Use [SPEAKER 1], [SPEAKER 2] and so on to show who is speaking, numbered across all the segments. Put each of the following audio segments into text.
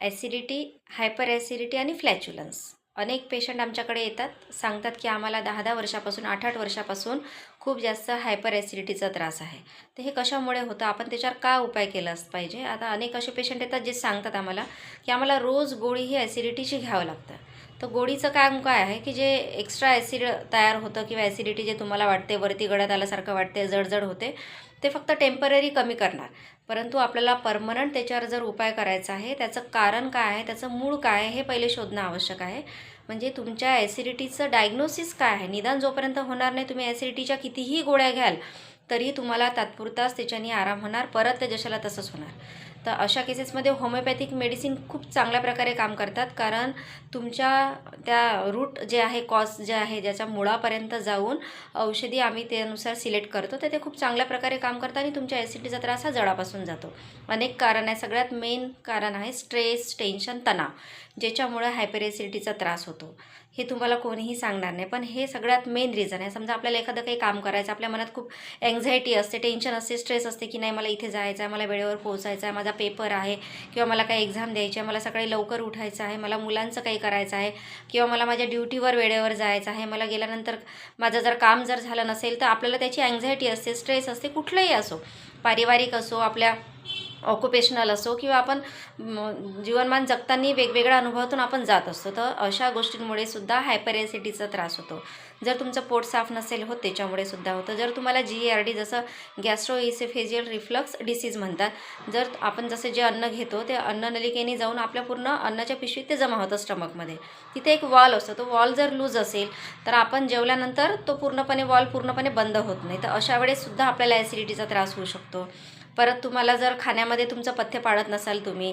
[SPEAKER 1] Acidity hyper acidity आणि फ्लॅच्युलन्स. अनेक patient आमच्याकडे येतात सांगतात की आम्हाला दहा दहा वर्षापासून आठ आठ वर्षापासून खूप जास्त हायपर ॲसिडिटीचा त्रास आहे. तर हे कशामुळे होतं? आपण त्याच्यावर का उपाय केलाच पाहिजे? आता अनेक असे पेशंट येतात जे सांगतात आम्हाला की आम्हाला रोज गोळी ही ॲसिडिटीची घ्यावं लागतं. तर गोळीचं काम काय आहे की जे एक्स्ट्रा ॲसिड तयार होतं किंवा ॲसिडिटी जे तुम्हाला वाटते वरती गळ्यात आल्यासारखं वाटते जडजड होते ते फक्त टेंपररी कमी करणार. परंतु आपल्याला परमनंट त्याच्यावर जर उपाय करायचा आहे त्याचं कारण काय आहे त्याचं मूळ काय आहे हे पहिले शोधणं आवश्यक आहे. म्हणजे तुमच्या ॲसिडिटीचं डायग्नोसिस काय आहे? निदान जोपर्यंत होणार नाही तुम्ही ॲसिडिटीच्या कितीही गोळ्या घ्याल तरी तुम्हाला तात्पुरताच त्याच्याने आराम होणार परत ते जशाला तसंच होणार. तर अशा केसेसमध्ये होमिओपॅथिक मेडिसिन खूप चांगल्या प्रकारे काम करतात. कारण तुमच्या त्या रूट जे आहे कॉज जे आहे ज्याच्या मुळापर्यंत जाऊन औषधी आम्ही त्यानुसार सिलेक्ट करतो तर ते खूप चांगल्या प्रकारे काम करतात आणि तुमच्या ॲसिडिटीचा त्रास हा जळापासून जातो. अनेक कारण आहे. सगळ्यात मेन कारण आहे स्ट्रेस टेन्शन तणाव ज्याच्यामुळे हायपर ॲसिडिटीचा त्रास होतो. हे तुम्हाला कोणीही सांगणार नाही. पण हे सगळ्यात मेन रिझन आहे. समजा आपल्याला एखादं काही काम करायचं आपल्या मनात खूप एन्झायटी असते टेन्शन असते स्ट्रेस असते की नाही मला इथे जायचं आहे मला वेळेवर पोहोचायचं आहे माझा पेपर आहे किंवा मला काही एक्झाम द्यायची आहे मला सकाळी लवकर उठायचं आहे मला मुलांचं काही करायचं आहे किंवा मला माझ्या ड्युटीवर वेळेवर जायचं आहे मला गेल्यानंतर माझं जर काम जर झालं नसेल तर आपल्याला त्याची अँझायटी असते स्ट्रेस असते कुठलंही असो. पारिवारिक असो आपल्या ऑक्युपेशनल असो किंवा आपण जीवनमान जगताना वेगवेगळ्या अनुभवातून आपण जात असतो. तर अशा गोष्टींमुळे सुद्धा हायपर त्रास होतो. जर तुमचं पोट साफ नसेल होत त्याच्यामुळे सुद्धा होतं. जर तुम्हाला जी आर डी जसं गॅस्ट्रो इसेफेजियल रिफ्लक्स डिसीज म्हणतात जर आपण जसे जे अन्न घेतो ते अन्न नलिकेने जाऊन आपल्या पूर्ण अन्नाच्या पिशवीत ते जमा होतं स्टमकमध्ये. तिथे एक वॉल असतो. तो वॉल जर लूज असेल तर आपण जेवल्यानंतर तो पूर्णपणे वॉल पूर्णपणे बंद होत नाही. तर अशा वेळेस सुद्धा आपल्याला ॲसिडिटीचा त्रास होऊ शकतो. परत तुम्हाला जर खाण्यामध्ये तुमचं पथ्य पाळत नसाल तुम्ही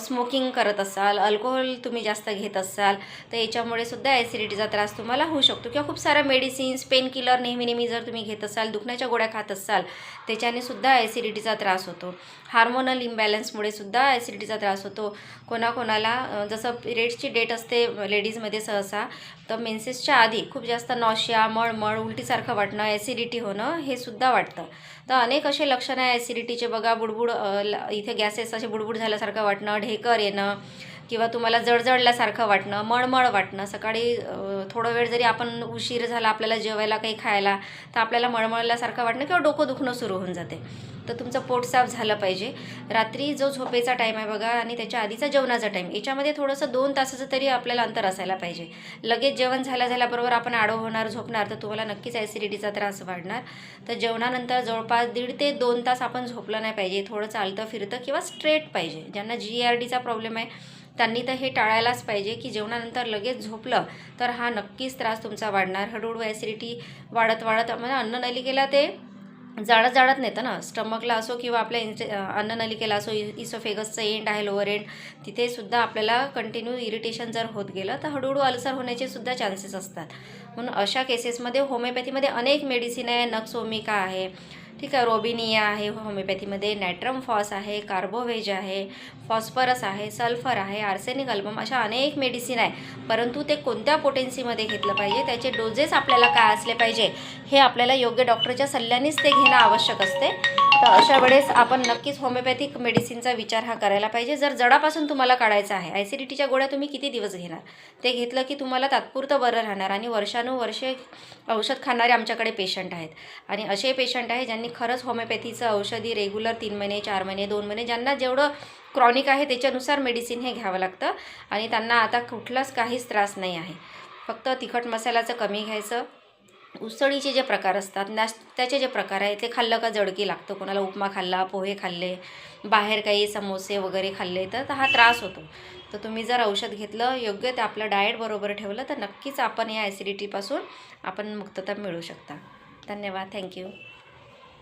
[SPEAKER 1] स्मोकिंग करत असाल अल्कोहोल तुम्ही जास्त घेत असाल तर याच्यामुळे सुद्धा ॲसिडिटीचा त्रास तुम्हाला होऊ शकतो. किंवा खूप साऱ्या मेडिसिन्स पेन किलर नेहमी नेहमी जर तुम्ही घेत असाल दुखण्याच्या गोळ्या खात असाल त्याच्याने सुद्धा ॲसिडिटीचा त्रास होतो. हार्मोनल इम्बॅलन्समुळे सुद्धा ॲसिडिटीचा त्रास होतो. कोणाकोणाला जसं पिरियड्सची डेट असते लेडीजमध्ये सहसा तर मेन्सेसच्या आधी खूप जास्त नॉशिया मळमळ उलटीसारखं वाटणं ॲसिडिटी होणं हे सुद्धा वाटतं. तर अनेक असे लक्षणं आहे ॲसिडिटीचे बघा बुडबुड ल- इथे गॅसेस असे बुडबुड झाल्यासारखं वाटणं ढेकर येणं किंवा तुम्हाला जडजडल्यासारखं वाटणं मळमळ वाटणं सकाळी थोडं वेळ जरी आपण उशीर झाला आपल्याला जेवायला काही खायला तर आपल्याला मळमळल्यासारखं वाटणं किंवा डोकं दुखणं सुरू होऊन जाते. तर तुमचं पोट साफ झालं पाहिजे. रात्री जो झोपेचा टाईम आहे बघा आणि त्याच्या आधीचा जेवणाचा टाईम याच्यामध्ये थोडंसं दोन तासाचं तरी आपल्याला अंतर असायला पाहिजे. लगेच जेवण झाल्या झाल्याबरोबर आपण आडो होणार झोपणार तर तुम्हाला नक्कीच ॲसिडिटीचा त्रास वाढणार. तर जेवणानंतर जवळपास दीड ते दोन तास आपण झोपलं नाही पाहिजे. थोडं चालतं फिरतं किंवा स्ट्रेट पाहिजे. ज्यांना जी आर डीचा प्रॉब्लेम आहे त्यांनी तर हे टाळायलाच पाहिजे की जेवणानंतर लगेच झोपलं तर हा नक्कीच त्रास तुमचा वाढणार. हळूहळू ॲसिडिटी वाढत वाढत म्हणजे अन्ननलिकेला ते जाळत जाळत नेतं ना. स्टमकला असो किंवा आपल्या इंचे अन्ननलिकेला असो इसोफेगसचं एंड आहे लोअर एंड तिथे सुद्धा आपल्याला कंटिन्यू इरिटेशन जर होत गेलं तर हळूहळू अल्सर होण्याचे सुद्धा चान्सेस असतात. म्हणून अशा केसेसमध्ये होमिओपॅथीमध्ये अनेक मेडिसिन आहे. नक्सोमिका आहे ठीक आहे रोबिनिया आहे होमिओपॅथीमध्ये नॅट्रम फॉस आहे कार्बोव्हेज आहे फॉस्फरस आहे सल्फर आहे आर्सेनिक अल्बम अशा अनेक मेडिसिन आहे. परंतु ते कोणत्या पोटेन्सीमध्ये घेतलं पाहिजे? त्याचे डोजेस आपल्याला काय असले पाहिजे? हे आपल्याला योग्य डॉक्टरच्या सल्ल्यानेच ते घेणं आवश्यक असते. तर अशा वेळेस आपण नक्कीच होमिओपॅथिक मेडिसिनचा विचार हा करायला पाहिजे. जर जडापासून तुम्हाला काढायचा आहे ॲसिडिटीच्या गोळ्या तुम्ही किती दिवस घेणार? ते घेतलं की तुम्हाला तात्पुरतं बरं राहणार आणि वर्षानुवर्षे औषध खाणारे आमच्याकडे पेशंट आहेत. आणि असे पेशंट आहे ज्यांनी खरंच होमिओपॅथीचं औषधी रेग्युलर तीन महिने चार महिने दोन महिने ज्यांना जेवढं क्रॉनिक आहे त्याच्यानुसार मेडिसिन हे घ्यावं लागतं. आणि त्यांना आता कुठलाच काहीच त्रास नाही आहे. फक्त तिखट मसाल्याचं कमी घ्यायचं. उसळीचे जे प्रकार असतात नाश्त्याचे जे प्रकार आहेत ते खाल्लं का जडकी लागतं. कोणाला उपमा खाल्ला पोहे खाल्ले बाहेर काही समोसे वगैरे खाल्ले तर हा त्रास होतो. तर तुम्ही जर औषध घेतलं योग्य ते आपलं डाएट बरोबर ठेवलं तर नक्कीच आपण या ॲसिडिटीपासून आपण मुक्तता मिळू शकता. धन्यवाद. थँक्यू